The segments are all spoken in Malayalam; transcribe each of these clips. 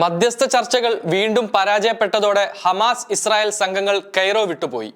മധ്യസ്ഥ ചർച്ചകൾ വീണ്ടും പരാജയപ്പെട്ടതോടെ ഹമാസ് ഇസ്രായേൽ സംഘങ്ങൾ കൈറോ വിട്ടുപോയി.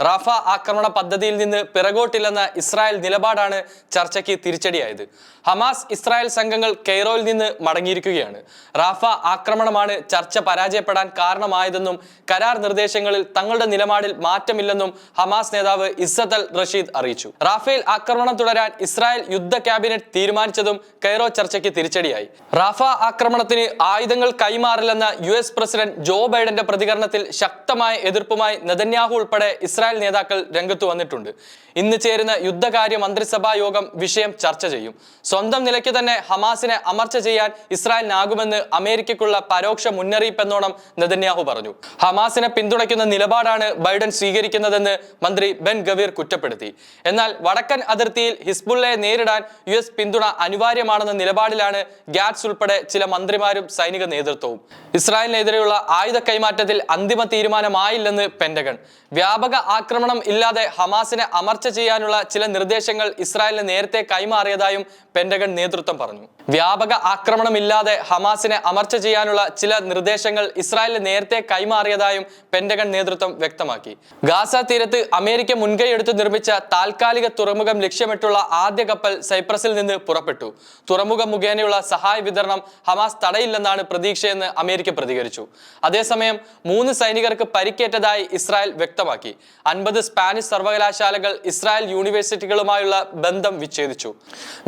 റാഫ ആക്രമണ പദ്ധതിയിൽ നിന്ന് പിറകോട്ടില്ലെന്ന ഇസ്രായേൽ നിലപാടാണ് ചർച്ചയ്ക്ക് തിരിച്ചടിയായത്. ഹമാസ് ഇസ്രായേൽ സംഘങ്ങൾ കെയ്റോയിൽ നിന്ന് മടങ്ങിയിരിക്കുകയാണ്. റാഫ ആക്രമണമാണ് ചർച്ച പരാജയപ്പെടാൻ കാരണമായതെന്നും കരാർ നിർദ്ദേശങ്ങളിൽ തങ്ങളുടെ നിലപാടിൽ മാറ്റമില്ലെന്നും ഹമാസ് നേതാവ് ഇസ്സത്ത് അൽ റഷീദ് അറിയിച്ചു. റാഫേൽ ആക്രമണം തുടരാൻ ഇസ്രായേൽ യുദ്ധ ക്യാബിനറ്റ് തീരുമാനിച്ചതും കെയ്റോ ചർച്ചയ്ക്ക് തിരിച്ചടിയായി. റാഫ ആക്രമണത്തിന് ആയുധങ്ങൾ കൈമാറില്ലെന്ന യു പ്രസിഡന്റ് ജോ ബൈഡന്റെ പ്രതികരണത്തിൽ ശക്തമായ എതിർപ്പുമായി നെതന്യാഹു ഉൾപ്പെടെ ഇസ്രായേൽ നേതാക്കൾ രംഗത്ത് വന്നിട്ടുണ്ട്. ഇന്ന് ചേരുന്ന യുദ്ധകാര്യ മന്ത്രിസഭാ യോഗം വിഷയം ചർച്ച ചെയ്യും. സ്വന്തം നിലയ്ക്ക് തന്നെ ഹമാസിനെ അമർച്ച ചെയ്യാൻ ഇസ്രായേലിനാകുമെന്ന് അമേരിക്കയ്ക്കുള്ള പരോക്ഷ മുന്നറിയിപ്പെന്നോണം നെതന്യാഹു പറഞ്ഞു. ഹമാസിനെ പിന്തുണയ്ക്കുന്ന നിലപാടാണ് ബൈഡൻ സ്വീകരിക്കുന്നതെന്ന് മന്ത്രി ബെൻ ഗവീർ കുറ്റപ്പെടുത്തി. എന്നാൽ വടക്കൻ അതിർത്തിയിൽ ഹിസ്ബുള്ളയെ നേരിടാൻ യു എസ് പിന്തുണ അനിവാര്യമാണെന്ന നിലപാടിലാണ് ഗാറ്റ്സ് ഉൾപ്പെടെ ചില മന്ത്രിമാരും സൈനിക നേതൃത്വവും. ഇസ്രായേലിനെതിരെയുള്ള ആയുധ കൈമാറ്റത്തിൽ അന്തിമ തീരുമാനമായില്ലെന്ന് പെന്റഗൺ വ്യാപക ആക്രമണം ഇല്ലാതെ ഹമാസിനെ അമർച്ച ചെയ്യാനുള്ള ചില നിർദ്ദേശങ്ങൾ ഇസ്രായേലിന് നേരത്തെ കൈമാറിയതായും പെന്റഗൺ നേതൃത്വം പറഞ്ഞു. വ്യാപക ആക്രമണമില്ലാതെ ഹമാസിനെ അമർച്ച ചെയ്യാനുള്ള ചില നിർദ്ദേശങ്ങൾ ഇസ്രായേലിന് നേരത്തെ കൈമാറിയതായും പെന്റഗൺ നേതൃത്വം വ്യക്തമാക്കി. ഗാസ തീരത്ത് അമേരിക്ക മുൻകൈയെടുത്ത് നിർമ്മിച്ച താൽക്കാലിക തുറമുഖം ലക്ഷ്യമിട്ടുള്ള ആദ്യ കപ്പൽ സൈപ്രസിൽ നിന്ന് പുറപ്പെട്ടു. തുറമുഖം മുഖേനയുള്ള സഹായ വിതരണം ഹമാസ് തടയില്ലെന്നാണ് പ്രതീക്ഷയെന്ന് അമേരിക്ക പ്രതികരിച്ചു. അതേസമയം മൂന്ന് സൈനികർക്ക് പരിക്കേറ്റതായി ഇസ്രായേൽ വ്യക്തമാക്കി. അൻപത് സ്പാനിഷ് സർവകലാശാലകൾ ഇസ്രായേൽ യൂണിവേഴ്സിറ്റികളുമായുള്ള ബന്ധം വിച്ഛേദിച്ചു.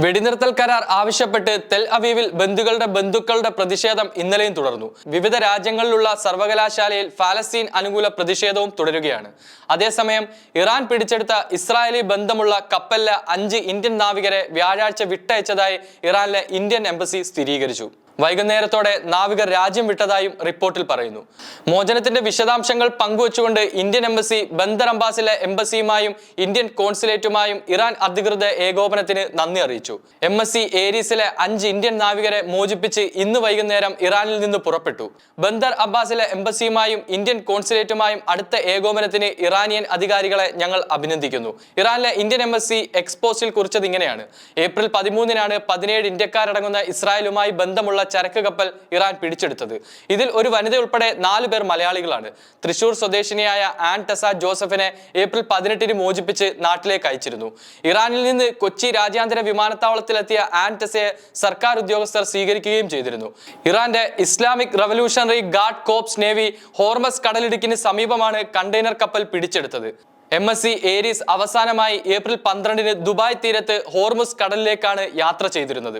വെടിനിർത്തൽ കരാർ ആവശ്യപ്പെട്ട് തെൽ അവീവിൽ ബന്ധുക്കളുടെ ബന്ധുക്കളുടെ പ്രതിഷേധം ഇന്നലെയും തുടർന്നു. വിവിധ രാജ്യങ്ങളിലുള്ള സർവകലാശാലയിൽ ഫാലസ്തീൻ അനുകൂല പ്രതിഷേധവും തുടരുകയാണ്. അതേസമയം ഇറാൻ പിടിച്ചെടുത്ത ഇസ്രായേലി ബന്ധമുള്ള കപ്പലിലെ അഞ്ച് ഇന്ത്യൻ നാവികരെ വ്യാഴാഴ്ച വിട്ടയച്ചതായി ഇറാനിലെ ഇന്ത്യൻ എംബസി സ്ഥിരീകരിച്ചു. വൈകുന്നേരത്തോടെ നാവികർ രാജ്യം വിട്ടതായും റിപ്പോർട്ടിൽ പറയുന്നു. മോചനത്തിന്റെ വിശദാംശങ്ങൾ പങ്കുവച്ചുകൊണ്ട് ഇന്ത്യൻ എംബസി ബന്ദർ അംബാസിലെ എംബസിയുമായും ഇന്ത്യൻ കോൺസുലേറ്റുമായും ഇറാൻ അധികൃത ഏകോപനത്തിന് നന്ദി അറിയിച്ചു. എം എസ് സി ഏരീസിലെ അഞ്ച് ഇന്ത്യൻ നാവികരെ മോചിപ്പിച്ച് ഇന്ന് വൈകുന്നേരം ഇറാനിൽ നിന്ന് പുറപ്പെട്ടു. ബന്ദർ അബ്ബാസിലെ എംബസിയുമായും ഇന്ത്യൻ കോൺസുലേറ്റുമായും അടുത്ത ഏകോപനത്തിന് ഇറാനിയൻ അധികാരികളെ ഞങ്ങൾ അഭിനന്ദിക്കുന്നു. ഇറാനിലെ ഇന്ത്യൻ എംബസി എക്സ്പോസിൽ കുറിച്ചത് ഇങ്ങനെയാണ്. ഏപ്രിൽ പതിമൂന്നിനാണ് പതിനേഴ് ഇന്ത്യക്കാരടങ്ങുന്ന ഇസ്രായേലുമായി ബന്ധമുള്ള ചരക്ക് കപ്പൽ ഇറാൻ പിടിച്ചെടുത്തത്. ഇതിൽ ഒരു വനിത ഉൾപ്പെടെ നാല് പേർ മലയാളികളാണ്. തൃശൂർ സ്വദേശിനിയായ ആൻ ടെസ ജോസഫിനെ ഏപ്രിൽ പതിനെട്ടിന് മോചിപ്പിച്ച് നാട്ടിലേക്ക് അയച്ചിരുന്നു. ഇറാനിൽ നിന്ന് കൊച്ചി രാജ്യാന്തര വിമാനത്താവളത്തിലെത്തിയ ആൻ ടെസയെ സർക്കാർ ഉദ്യോഗസ്ഥർ സ്വീകരിക്കുകയും ചെയ്തിരുന്നു. ഇറാന്റെ Islamic revolutionary guard corps navy Hormuz കടലിടുക്കിന് സമീപമാണ് കണ്ടെയ്നർ കപ്പൽ പിടിച്ചെടുത്തത്. എം എസ് സി ഏരീസ് അവസാനമായി ഏപ്രിൽ പന്ത്രണ്ടിന് ദുബായ് തീരത്ത് ഹോർമുസ് കടലിലേക്കാണ് യാത്ര ചെയ്തിരുന്നത്.